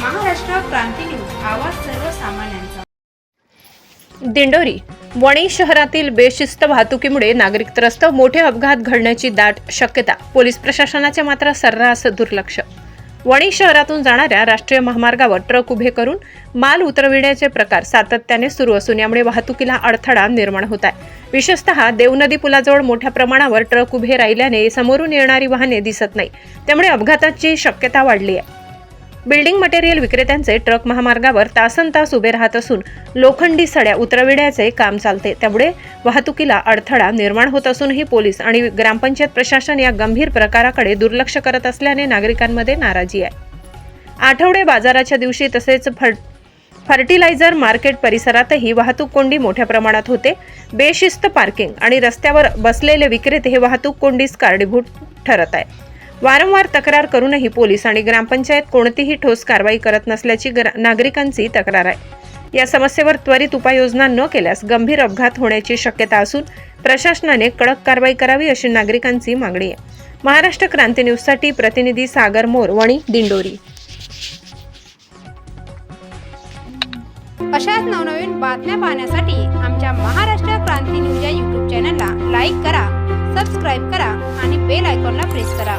क्रांती news. आवाज सर्वसामान्यांचा. दिंडोरी वणी शहरातील बेशिस्त वाहतुकीमुळे नागरिक त्रस्त मोठे अपघात घडण्याची दाट शक्यता पोलीस प्रशासनाचे मात्र सर्रास दुर्लक्ष. वणी शहरातून जाणाऱ्या राष्ट्रीय महामार्गावर ट्रक उभे करून माल उतरविण्याचे प्रकार सातत्याने सुरू असून यामुळे वाहतुकीला अडथळा निर्माण होत आहे. विशेषतः देवनदी पुलाजवळ मोठ्या प्रमाणावर ट्रक उभे राहिल्याने समोरून येणारी वाहने दिसत नाही. त्यामुळे अपघाताची शक्यता वाढली आहे. बिल्डिंग मटेरियल विक्रेत्यांचे ट्रक महामार्गावर तासन तास उभे राहत असून लोखंडी सड्या उतरविण्याचे काम चालते. त्यामुळे वाहतुकीला अडथळा निर्माण होत असूनही पोलीस आणि ग्रामपंचायत प्रशासन या गंभीर प्रकाराकडे दुर्लक्ष करत असल्याने नागरिकांमध्ये नाराजी आहे. आठवडे बाजाराच्या दिवशी तसेच फर फर्टिलायझर मार्केट परिसरातही वाहतूक कोंडी मोठ्या प्रमाणात होते. बेशिस्त पार्किंग आणि रस्त्यावर बसलेले विक्रेते हे वाहतूक कोंडीस कारणीभूत ठरत आहे वारंवार तक्रार करूनही पोलीस आणि ग्रामपंचायत कोणतीही ठोस कारवाई करत नसल्याची नागरिकांची तक्रार आहे. या समस्येवर त्वरित उपाययोजना न केल्यास गंभीर अपघात होण्याची शक्यता असून प्रशासनाने कडक कारवाई करावी अशी नागरिकांची मागणी आहे. महाराष्ट्र क्रांती न्यूजसाठी प्रतिनिधी सागर मोर वणी दिंडोरी. अशाच नवनवीन बातम्या पाहण्यासाठी आमच्या महाराष्ट्र क्रांती न्यूज या यूट्यूब चॅनलला लाईक करा सबस्क्राईब करा आणि बेल आयकॉनला प्रेस करा.